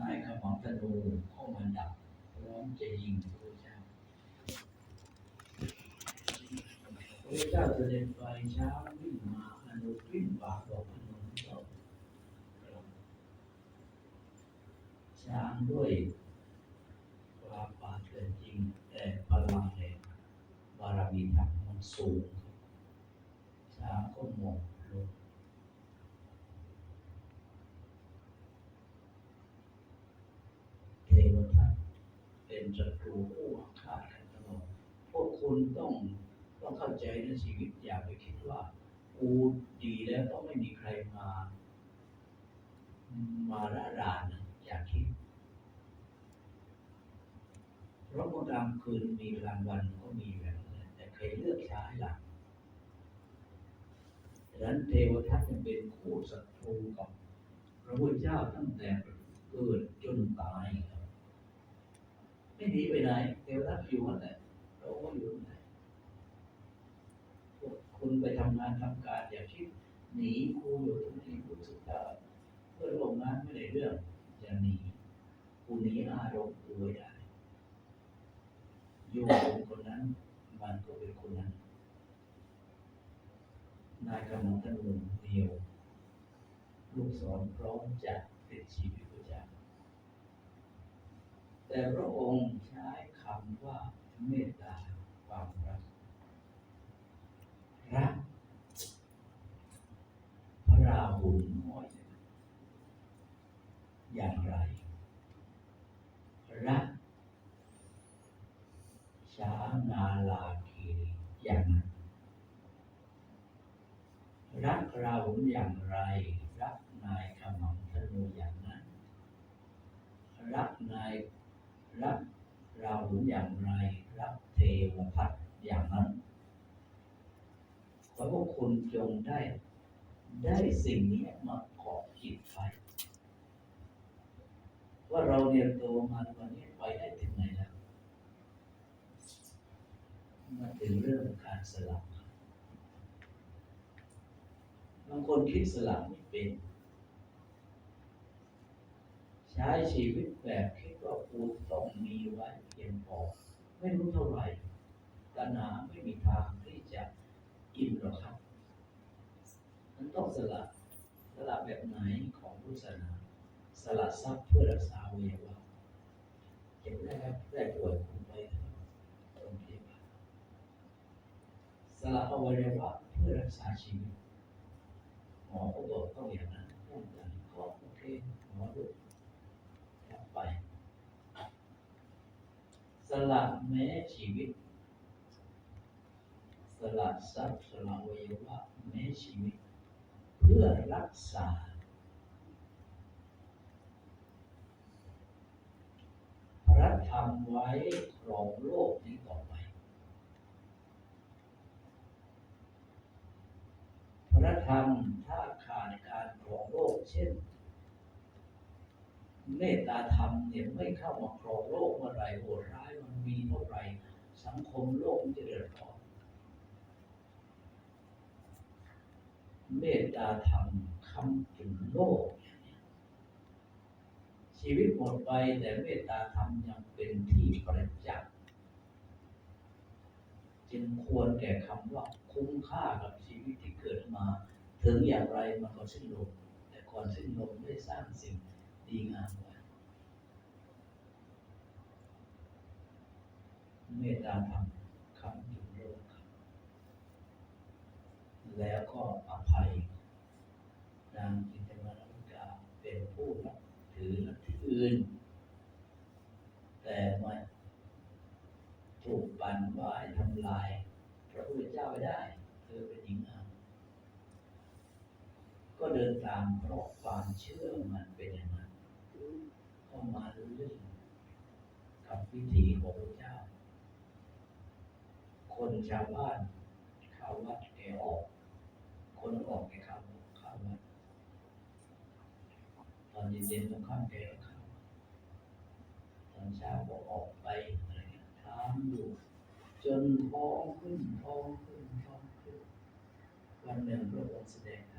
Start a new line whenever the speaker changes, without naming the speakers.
นายขมังธนูเข้ามาดักพร้อมจะยิงพระเจ้าพระเจ้าเสด็จไปเช้าวิ่งมาอนุวิ่งบากบอกอนุเจ้าช้างด้วยความปาเกินจริง แต่พลังแห่งบารมีธรรมมันสูงช้างก็หมอง เทวทัต เป็นศัตรูคู่อาฆาตกันตลอดพวกคุณต้องต้องเข้าใจในชีวิตอย่าไปคิดว่ากูดีแล้วต้องไม่มีใครมา มาละรานอย่าคิดเพราะกลางคืนมีกลางวันก็มีแบบนั้นแต่ใครเลือกใช้หลักดังนั้นเทวทัตยังเป็นคู่ศัตรูกับพระพุทธเจ้าตั้งแต่เกิดจนตายครับ ไม่หนีไปไหนเทวทัตอยู่นั่นแหละเราก็อยู่นั่นแหละคุณไปทำงานทำการอย่าคิดหนีครูอยู่ตรงนี้รู้สึกว่าเพื่อนร่วมงานไม่ได้เรื่องอย่าหนีครูหนีอารมณ์ตัวไม่ได้อยู่เป็นคนนั้นมันก็เป็นคนนั้นนายกำลังตะนุนเดียว ลูกศรพร้อมจะติดชีวิตพระเจ้า แต่พระองค์ใช้คำว่าเมตตาความรักรักพระราหุลน้อยอย่างไร รักช้างนาลาคีอย่างนั้นรักเราอย่างไร รักนายขมังธนูอย่างนั้น รักนาย รักเราอย่างไรรักเทวทัตอย่างนั้นขอพวกคุณจงได้ ได้สิ่งนี้มาเกาะจิตไว้ว่าเราเรียนตัวมาวันนี้ไปได้ถึงไหนแล้วมาถึงเรื่องการสลับบางคนคิดสลับไม่เป็น ใช้ชีวิตแบบคิดว่ากูต้องมีไว้เพียงพอไม่รู้เท่าไหร่ตัณหาไม่มีทางที่จะอิ่มหรอกครับ มันต้องสละสละแบบไหนของพุทธศาสนาสละทรัพย์เพื่อรักษาอวัยวะเจ็บได้ครับได้ป่วยคุณไปโรงพยาบาลสละอวัยวะเพื่อรักษาชีวิตหมอก็บอกต้องอย่างนั้นต้องอย่างนี้ก็โอเคหมอดูกลับไป ส ละแม้ชีวิต สละทรัพย์สละวัยวะแม้ชีวิต เพื่อรักษา พระธรรมไว้ครองโลกนี้ต่อไป พระธรรมถ้าขาดการครองโลกเช่นเมตตาธรรมเนี่ยไม่เข้ามาครองโลกเมื่อไรโหดร้ายมันมีเท่าไหรสั งคมโลกจะเดือดร้อนเมตตาธรรมคำจุนโลกอย่างนี้ชีวิตหมดไปแต่เมตตาธรรมยังเป็นที่ประจักษ์จึงควรแก่คำว่าคุ้มค่ากับชีวิตที่เกิดมา ถึงอย่างไรมันก็สิ้นลมแต่ก่อนสิ้นลมได้สร้างสิ่งดีงามไว้ เมตตาธรรมคำจุนโลกแล้วก็อภัย นางจินตมาริกาเป็นผู้นับถือนับถืออื่น แต่ไม่ถูกปั่นวายทำลาย พระพุทธเจ้าไม่ได้เธอเป็นหญิงงามก็เดินตามเพราะความเชื่อมันเป็นอย่างนั้นก็มาเรื่อยๆกับวิถีของพระเจ้า คน ชาวบ้านเข้าวัดแถออก คนออกไปเข้าเข้าวัดตอนเย็นๆต้องข้ามแกก็เข้าตอนเช้าก็ออกไปอะไรเงี้ยทำอยู่จนท้องขึ้นท้องขึ้นท้องขึ้นวันหนึ่งพระองค์แสดง